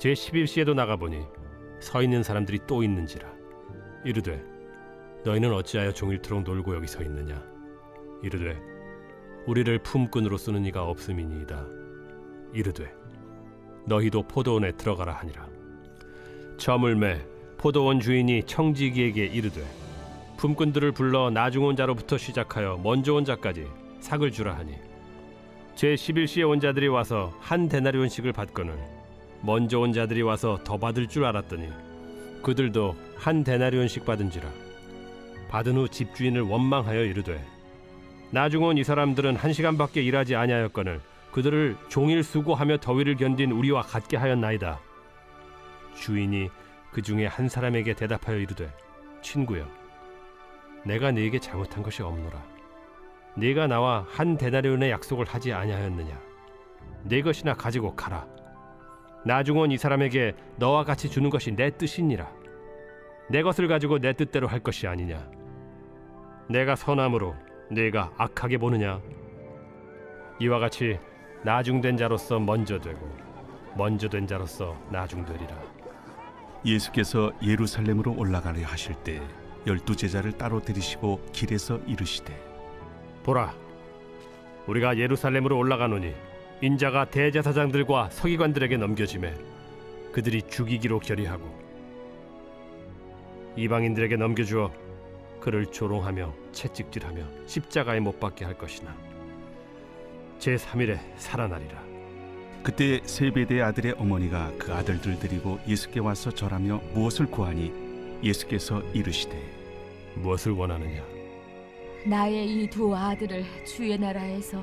제 11시에도 나가보니 서 있는 사람들이 또 있는지라. 이르되 너희는 어찌하여 종일토록 놀고 여기 서 있느냐? 이르되 우리를 품꾼으로 쓰는 이가 없음이니이다. 이르되 너희도 포도원에 들어가라 하니라. 저물매 포도원 주인이 청지기에게 이르되 품꾼들을 불러 나중 온 자로부터 시작하여 먼저 온 자까지 삭을 주라 하니 제 11시에 온 자들이 와서 한 데나리온씩을 받거늘 먼저 온 자들이 와서 더 받을 줄 알았더니 그들도 한 데나리온씩 받은지라 받은 후 집주인을 원망하여 이르되 나중 온 이 사람들은 한 시간밖에 일하지 아니하였거늘 그들을 종일 수고하며 더위를 견딘 우리와 같게 하였나이다. 주인이 그 중에 한 사람에게 대답하여 이르되 친구여 내가 네게 잘못한 것이 없노라. 네가 나와 한 데나리온의 약속을 하지 아니하였느냐? 네 것이나 가지고 가라. 나중 온이 사람에게 너와 같이 주는 것이 내 뜻이니라. 내 것을 가지고 내 뜻대로 할 것이 아니냐? 내가 선함으로 네가 악하게 보느냐? 이와 같이 나중된 자로서 먼저 되고 먼저 된 자로서 나중되리라. 예수께서 예루살렘으로 올라가려 하실 때 열두 제자를 따로 들이시고 길에서 이르시되 보라, 우리가 예루살렘으로 올라가노니 인자가 대제사장들과 서기관들에게 넘겨지매 그들이 죽이기로 결의하고 이방인들에게 넘겨주어 그를 조롱하며 채찍질하며 십자가에 못 박게 할 것이나 제 3일에 살아나리라. 그때 세베대의 아들의 어머니가 그 아들들 데리고 예수께 와서 절하며 무엇을 구하니 예수께서 이르시되 무엇을 원하느냐? 나의 이 두 아들을 주의 나라에서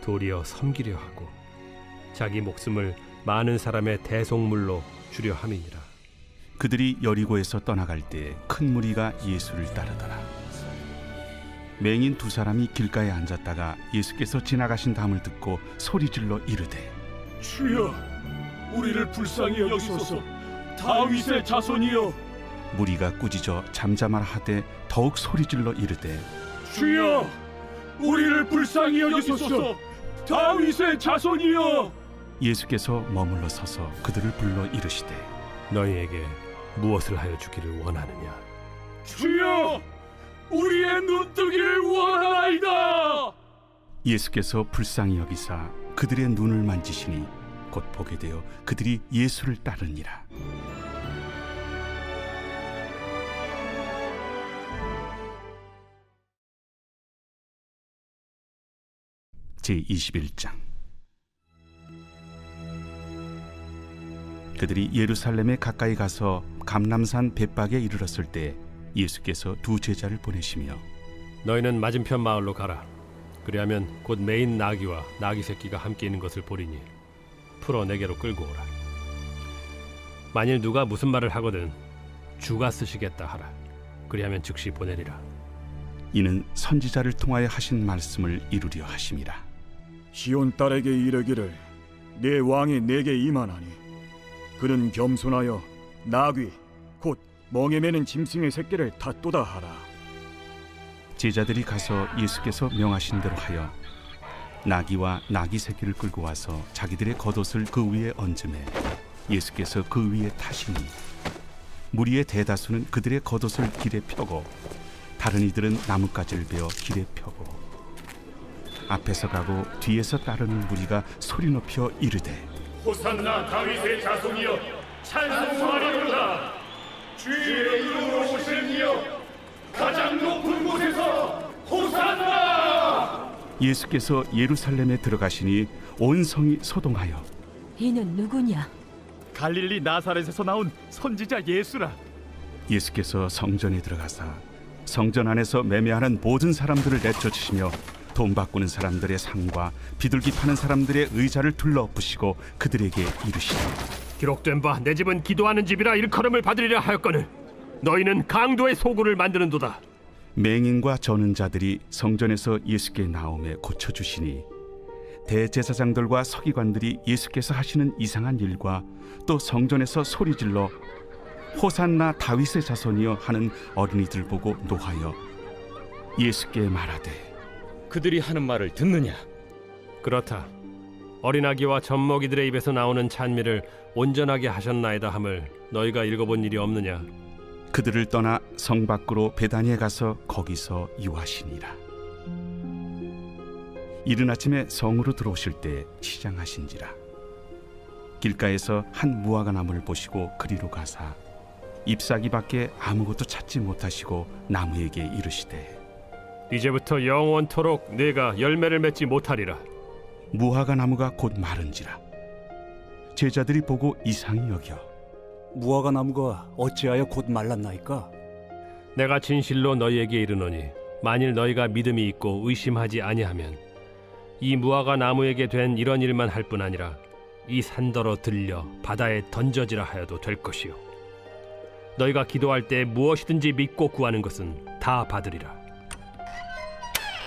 도리어 섬기려 하고 자기 목숨을 많은 사람의 대속물로 주려 함이니라 그들이 여리고에서 떠나갈 때 큰 무리가 예수를 따르더라. 맹인 두 사람이 길가에 앉았다가 예수께서 지나가신 다음을 듣고 소리질러 이르되 주여, 우리를 불쌍히 여기소서. 다윗의 자손이여, 무리가 꾸짖어 잠잠하라 하되 더욱 소리질러 이르되 주여, 우리를 불쌍히 여기소서. 다윗의 자손이여, 예수께서 머물러 서서 그들을 불러 이르시되 너희에게 무엇을 하여 주기를 원하느냐? 주여, 우리의 눈뜨기를 원하나이다. 예수께서 불쌍히 여기사 그들의 눈을 만지시니 곧 보게 되어 그들이 예수를 따르니라 제 21장 그들이 예루살렘에 가까이 가서 감람산 벳박에 이르렀을 때 예수께서 두 제자를 보내시며 너희는 맞은편 마을로 가라. 그리하면 곧 메인 나귀와 나귀 새끼가 함께 있는 것을 보리니 풀어 내게로 끌고 오라. 만일 누가 무슨 말을 하거든 주가 쓰시겠다 하라. 그리하면 즉시 보내리라. 이는 선지자를 통하여 하신 말씀을 이루려 하심이라 시온 딸에게 이르기를 내 왕이 내게 임하나니 그는 겸손하여 나귀 곧 멍에 매는 짐승의 새끼를 닫도다 하라. 제자들이 가서 예수께서 명하신 대로 하여 나귀와 나귀 새끼를 끌고 와서 자기들의 겉옷을 그 위에 얹음에 예수께서 그 위에 타시니 무리의 대다수는 그들의 겉옷을 길에 펴고 다른 이들은 나뭇가지를 베어 길에 펴고 앞에서 가고 뒤에서 따르는 무리가 소리 높여 이르되 호산나 다윗의 자손이여 찬송하리로다. 주의 이름으로 오시는 이여 가장 높은 곳에서 호산나! 예수께서 예루살렘에 들어가시니 온 성이 소동하여 이는 누구냐? 갈릴리 나사렛에서 나온 선지자 예수라. 예수께서 성전에 들어가사 성전 안에서 매매하는 모든 사람들을 내쫓으시며 돈 바꾸는 사람들의 상과 비둘기 파는 사람들의 의자를 둘러엎으시고 그들에게 이르시되 기록된 바 내 집은 기도하는 집이라 일컬음을 받으리라 하였거늘 너희는 강도의 소굴을 만드는도다. 맹인과 저는 자들이 성전에서 예수께 나오매 고쳐 주시니 대제사장들과 서기관들이 예수께서 하시는 이상한 일과 또 성전에서 소리질러 호산나 다윗의 자손이여 하는 어린이들 보고 노하여 예수께 말하되 그들이 하는 말을 듣느냐 그렇다. 어린아기와 젖먹이들의 입에서 나오는 찬미를 온전하게 하셨나이다 함을 너희가 읽어본 일이 없느냐? 그들을 떠나 성 밖으로 베다니에 가서 거기서 유하시니라. 이른 아침에 성으로 들어오실 때 시장하신지라. 길가에서 한 무화과 나무를 보시고 그리로 가사 잎사귀 밖에 아무것도 찾지 못하시고 나무에게 이르시되 이제부터 영원토록 내가 열매를 맺지 못하리라. 무화과 나무가 곧 마른지라. 제자들이 보고 이상히 여겨 무화과 나무가 어찌하여 곧 말랐나이까? 내가 진실로 너희에게 이르노니 만일 너희가 믿음이 있고 의심하지 아니하면 이 무화과 나무에게 된 이런 일만 할 뿐 아니라 이 산더러 들려 바다에 던져지라 하여도 될 것이요 너희가 기도할 때 무엇이든지 믿고 구하는 것은 다 받으리라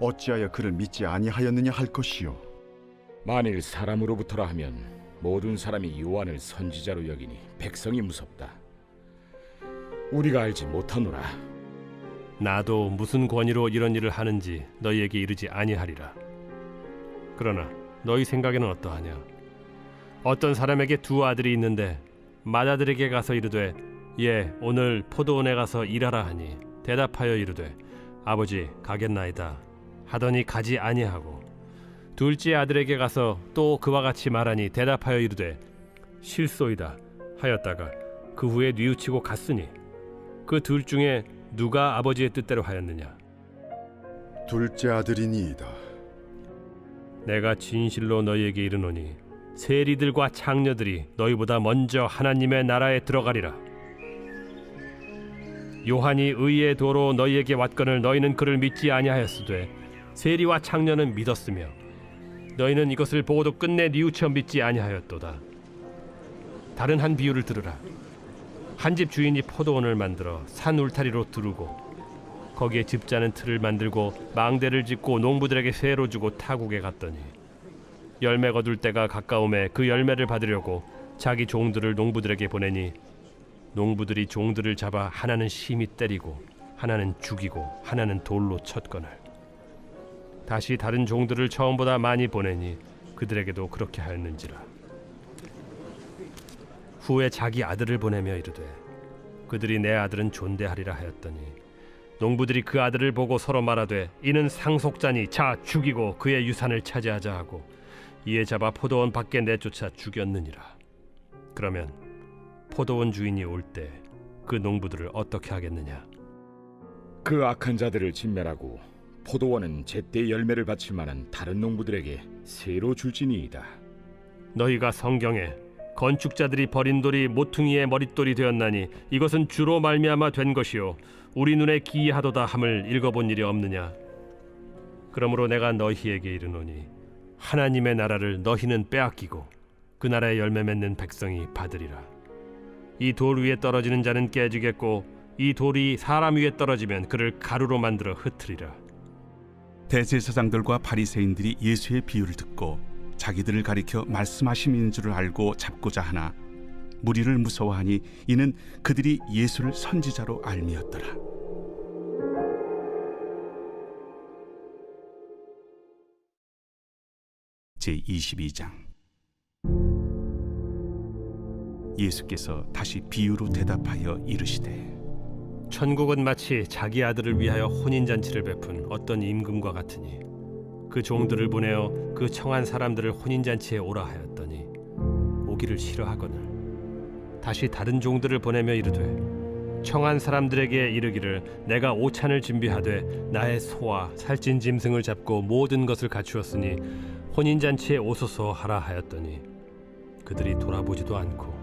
어찌하여 그를 믿지 아니하였느냐 할 것이요. 만일 사람으로부터라 하면 모든 사람이 요한을 선지자로 여기니 백성이 무섭다. 우리가 알지 못하노라. 나도 무슨 권위로 이런 일을 하는지 너희에게 이르지 아니하리라. 그러나 너희 생각에는 어떠하냐? 어떤 사람에게 두 아들이 있는데 맏아들에게 가서 이르되 예 오늘 포도원에 가서 일하라 하니 대답하여 이르되 아버지 가겠나이다 하더니 가지 아니하고 둘째 아들에게 가서 또 그와 같이 말하니 대답하여 이르되 실소이다 하였다가 그 후에 뉘우치고 갔으니 그 둘 중에 누가 아버지의 뜻대로 하였느냐 둘째 아들이니이다. 내가 진실로 너희에게 이르노니 세리들과 창녀들이 너희보다 먼저 하나님의 나라에 들어가리라 요한이 의의 도로 너희에게 왔거늘 너희는 그를 믿지 아니하였으되 세리와 창녀는 믿었으며 너희는 이것을 보고도 끝내 뉘우쳐 믿지 아니하였도다. 다른 한 비유를 들으라. 한 집 주인이 포도원을 만들어 산 울타리로 두르고 거기에 집자는 틀을 만들고 망대를 짓고 농부들에게 세로 주고 타국에 갔더니 열매 거둘 때가 가까움에 그 열매를 받으려고 자기 종들을 농부들에게 보내니 농부들이 종들을 잡아 하나는 심히 때리고 하나는 죽이고 하나는 돌로 쳤거늘 다시 다른 종들을 처음보다 많이 보내니 그들에게도 그렇게 하였는지라. 후에 자기 아들을 보내며 이르되 그들이 내 아들은 존대하리라 하였더니 농부들이 그 아들을 보고 서로 말하되 이는 상속자니 자 죽이고 그의 유산을 차지하자 하고 이에 잡아 포도원 밖에 내쫓아 죽였느니라. 그러면 포도원 주인이 올 때 그 농부들을 어떻게 하겠느냐? 그 악한 자들을 진멸하고 포도원은 제때 열매를 바칠 만한 다른 농부들에게 새로 줄지니이다. 너희가 성경에 건축자들이 버린 돌이 모퉁이의 머릿돌이 되었나니 이것은 주로 말미암아 된 것이요. 우리 눈에 기이하도다 함을 읽어본 일이 없느냐? 그러므로 내가 너희에게 이르노니 하나님의 나라를 너희는 빼앗기고 그 나라의 열매 맺는 백성이 받으리라. 이 돌 위에 떨어지는 자는 깨지겠고 이 돌이 사람 위에 떨어지면 그를 가루로 만들어 흩으리라 대제사장들과 바리새인들이 예수의 비유를 듣고 자기들을 가리켜 말씀하심인 줄을 알고 잡고자 하나 무리를 무서워하니 이는 그들이 예수를 선지자로 알미었더라. 제 22장 예수께서 다시 비유로 대답하여 이르시되 천국은 마치 자기 아들을 위하여 혼인 잔치를 베푼 어떤 임금과 같으니 그 종들을 보내어 그 청한 사람들을 혼인 잔치에 오라 하였더니 오기를 싫어하거늘. 다시 다른 종들을 보내며 이르되 청한 사람들에게 이르기를 내가 오찬을 준비하되 나의 소와 살찐 짐승을 잡고 모든 것을 갖추었으니 혼인 잔치에 오소서 하라 하였더니 그들이 돌아보지도 않고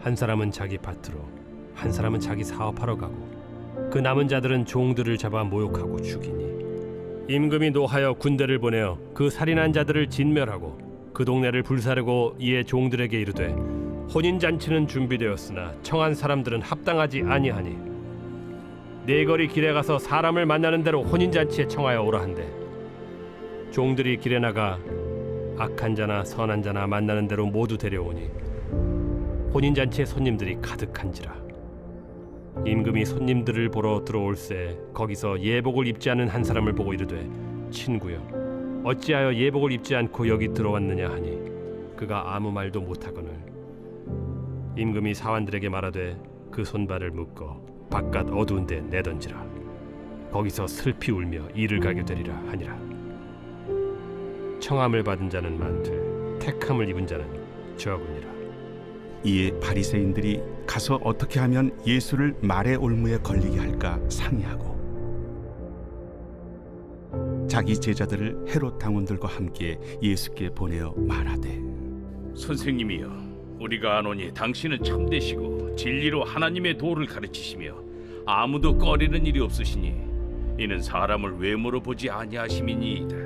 한 사람은 자기 밭으로 한 사람은 자기 사업하러 가고 그 남은 자들은 종들을 잡아 모욕하고 죽이니. 임금이 노하여 군대를 보내어 그 살인한 자들을 진멸하고 그 동네를 불사르고 이에 종들에게 이르되 혼인 잔치는 준비되었으나 청한 사람들은 합당하지 아니하니. 네 거리 길에 가서 사람을 만나는 대로 혼인 잔치에 청하여 오라 한대. 종들이 길에 나가 악한 자나 선한 자나 만나는 대로 모두 데려오니 혼인 잔치에 손님들이 가득한지라 임금이 손님들을 보러 들어올새 거기서 예복을 입지 않은 한 사람을 보고 이르되 친구여 어찌하여 예복을 입지 않고 여기 들어왔느냐 하니? 그가 아무 말도 못하거늘. 임금이 사환들에게 말하되 그 손발을 묶어 바깥 어두운 데 내던지라. 거기서 슬피 울며 이를 가게 되리라 하니라. 청함을 받은 자는 많되 택함을 입은 자는 적으니라 이에 바리새인들이 가서 어떻게 하면 예수를 말의 올무에 걸리게 할까 상의하고 자기 제자들을 헤롯 당원들과 함께 예수께 보내어 말하되 선생님이여 우리가 아노니 당신은 참되시고 진리로 하나님의 도를 가르치시며 아무도 꺼리는 일이 없으시니 이는 사람을 외모로 보지 아니하심이니이다.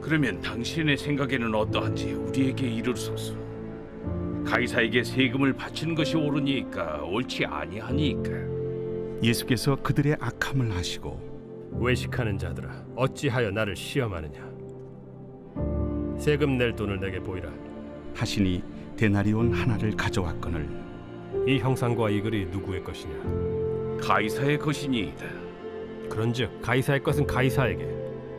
그러면 당신의 생각에는 어떠한지 우리에게 이르소서 가이사에게 세금을 바치는 것이 옳으니까 옳지 아니하니까. 예수께서 그들의 악함을 하시고 외식하는 자들아 어찌하여 나를 시험하느냐? 세금 낼 돈을 내게 보이라. 하시니 데나리온 하나를 가져왔거늘 이 형상과 이 글이 누구의 것이냐? 가이사의 것이니이다. 그런즉 가이사의 것은 가이사에게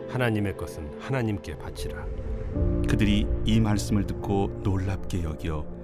하나님의 것은 하나님께 바치라. 그들이 이 말씀을 듣고 놀랍게 여겨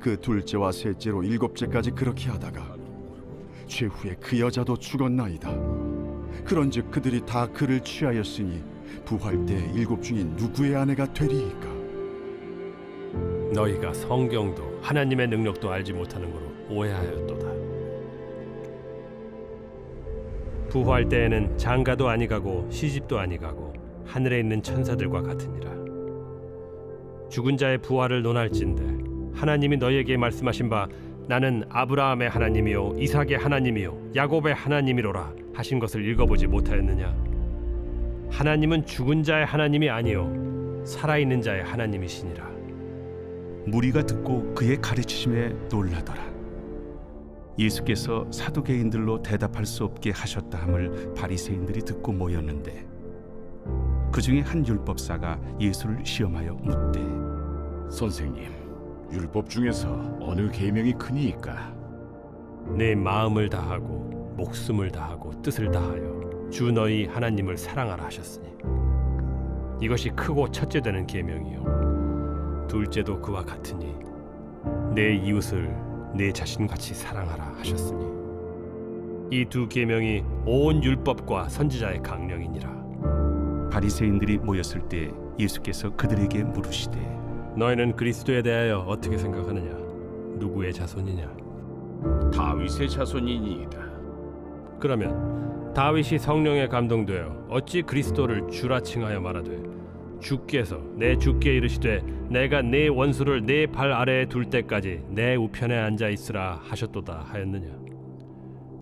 그 둘째와 셋째로 일곱째까지 그렇게 하다가 최후에 그 여자도 죽었나이다. 그런즉 그들이 다 그를 취하였으니 부활 때 일곱 중인 누구의 아내가 되리이까? 너희가 성경도 하나님의 능력도 알지 못하는 거로 오해하였도다. 부활 때에는 장가도 아니가고 시집도 아니가고 하늘에 있는 천사들과 같으니라. 죽은 자의 부활을 논할진대 하나님이 너희에게 말씀하신 바 나는 아브라함의 하나님이요 이삭의 하나님이요 야곱의 하나님이로라 하신 것을 읽어보지 못하였느냐 하나님은 죽은 자의 하나님이 아니요 살아있는 자의 하나님이시니라 무리가 듣고 그의 가르치심에 놀라더라. 예수께서 사두개인들로 대답할 수 없게 하셨다 함을 바리새인들이 듣고 모였는데 그 중에 한 율법사가 예수를 시험하여 묻되 선생님, 율법 중에서 어느 계명이 크니이까? 내 마음을 다하고 목숨을 다하고 뜻을 다하여 주 너희 하나님을 사랑하라 하셨으니. 이것이 크고 첫째 되는 계명이요. 둘째도 그와 같으니 내 이웃을 내 자신같이 사랑하라 하셨으니. 이 두 계명이 온 율법과 선지자의 강령이니라. 바리새인들이 모였을 때 예수께서 그들에게 물으시되 너희는 그리스도에 대하여 어떻게 생각하느냐? 누구의 자손이냐? 다윗의 자손이니이다. 그러면 다윗이 성령에 감동되어 어찌 그리스도를 주라 칭하여 말하되 주께서 내 주께 이르시되 내가 네 원수를 네발 아래에 둘 때까지 내 우편에 앉아 있으라 하셨도다 하였느냐?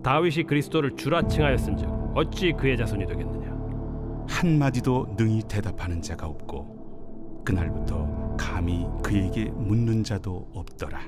다윗이 그리스도를 주라 칭하였은즉 어찌 그의 자손이 되겠느냐? 한 마디도 능히 대답하는 자가 없고 그날부터 감히 그에게 묻는 자도 없더라.